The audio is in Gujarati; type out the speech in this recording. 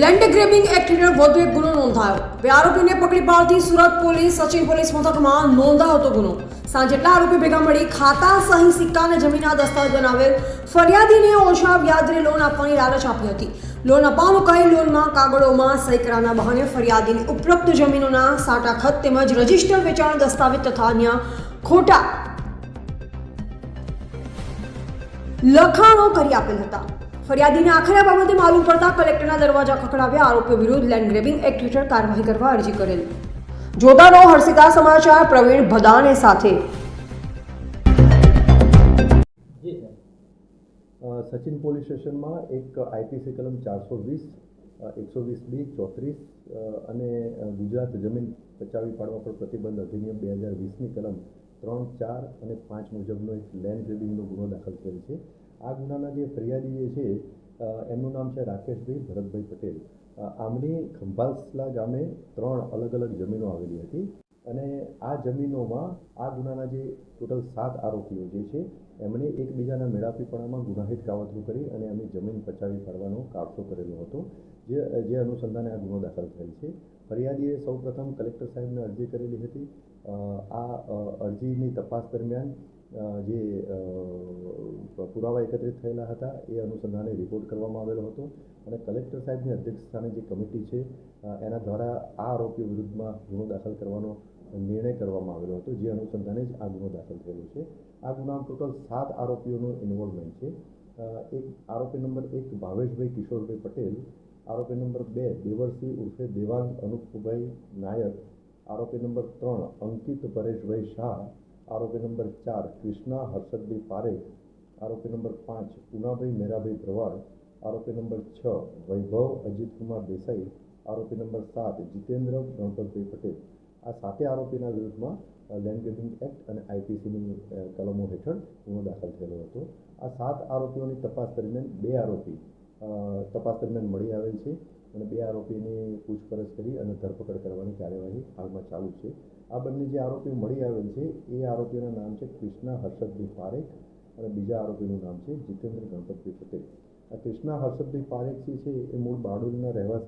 લેન્ડ ગ્રેબિંગ એક્ટ હેઠળ વધુ એક ગુનો નોંધાયો. બે આરોપીને પકડી પાડતી સુરત પોલીસ, સચિન પોલીસ મથકમાં નોંધાયો હતો ગુનો. સાંજે એટલા આરોપી ભેગા મળી ખાતા સહી સિક્કા અને જમીનના દસ્તાવેજ બનાવેલ. ફરિયાદીને ઓછા વ્યાજરે લોન આપવાની લાલચ આપી હતી. લોન અપાવવાનું કહી લોનમાં કાગળોમાં સહી કરાના બહાને ફરિયાદીની ઉપલબ્ધ જમીનોના સાટા ખત તેમજ રજિસ્ટર વેચાણ દસ્તાવેજ તથા અન્ય ખોટા લખાણો કરી આપેલ હતા. ફરિયાદીને આખરે બાબતે માલુમ પડતા કલેક્ટરના દરવાજા ખખડાવ્યા. આરોપી વિરુદ્ધ લેન્ડ ગ્રેબિંગ એક્ટ હેઠળ કાર્યવાહી કરવા અરજી કરેલ. જોતાનો હર્ષિતા સમાચાર પ્રવીણ ભદાને સાથે. સચિન પોલીસ સ્ટેશનમાં એક આઈપીસી કલમ ચારસો વીસ એકસો વીસ બી, ચોત્રીસ અને ગુજરાત જમીન પચાવી પાડવા પર પ્રતિબંધ અધિનિયમ બે હજાર વીસની કલમ ત્રણ, ચાર અને પાંચ મુજબનો એક લેન્ડ ગ્રેબિંગનો ગુનો દાખલ થયેલ છે. આ ગુનાના જે ફરિયાદી જે છે એમનું નામ છે રાકેશભાઈ ભરતભાઈ પટેલ. આમની ખંભાલસલા ગામે ત્રણ અલગ અલગ જમીનો આવેલી હતી અને આ જમીનોમાં આ ગુનાના જે ટોટલ સાત આરોપીઓ જે છે, એમણે એકબીજાના મેળાપીપણામાં ગુનાહિત કાવતરું કરી અને એમની જમીન પચાવી પાડવાનો કાવતો કરેલો હતો, જે જે અનુસંધાને આ ગુનો દાખલ થયેલ છે. ફરિયાદીએ સૌપ્રથમ કલેક્ટર સાહેબને અરજી કરેલી હતી. આ અરજીની તપાસ દરમિયાન જે પુરાવા એકત્રિત થયેલા હતા. એ અનુસંધાને રિપોર્ટ કરવામાં આવેલો હતો અને કલેક્ટર સાહેબની અધ્યક્ષસ્થાને જે કમિટી છે એના દ્વારા આ આરોપી વિરુદ્ધમાં ગુનો દાખલ કરવાનો નિર્ણય કરવામાં આવેલો હતો, જે અનુસંધાને જ આ ગુનો દાખલ થયેલો છે. આ ગુનામાં ટોટલ સાત આરોપીઓનું ઇન્વોલ્વમેન્ટ છે. એક આરોપી નંબર એક ભાવેશભાઈ કિશોરભાઈ પટેલ, આરોપી નંબર બે દેવરસિંહ ઉર્ફે દેવાંગ અનુપભાઈ નાયક, આરોપી નંબર ત્રણ અંકિત પરેશભાઈ શાહ, આરોપી નંબર ચાર કૃષ્ણા હર્ષદભાઈ પારેખ આરોપી નંબર પાંચ પૂનાભાઈ મેરાભાઈ ભરવાડ આરોપી નંબર છ વૈભવ અજીતકુમાર દેસાઈ, આરોપી નંબર સાત જીતેન્દ્ર ગણપતભાઈ પટેલ. આ સાતે આરોપીના વિરુદ્ધમાં લેન્ડ ગ્રેબિંગ એક્ટ અને આઈપીસીની કલમો હેઠળ ગુનો દાખલ થયેલો હતો. આ સાત આરોપીઓની તપાસ દરમિયાન બે આરોપી તપાસ દરમિયાન મળી આવેલ છે અને બે આરોપીની પૂછપરછ કરી અને ધરપકડ કરવાની કાર્યવાહી હાલમાં ચાલુ છે. આ બંને જે આરોપીઓ મળી આવેલ છે, એ આરોપીઓના નામ છે કૃષ્ણા હર્ષદભાઈ પારેખ અને બીજા આરોપીનું નામ છે જીતેન્દ્ર ગણપતભાઈ પટેલ. આ કૃષ્ણા હર્ષદભાઈ પારેખ છે, એ મૂળ બારડોલીના રહેવાસી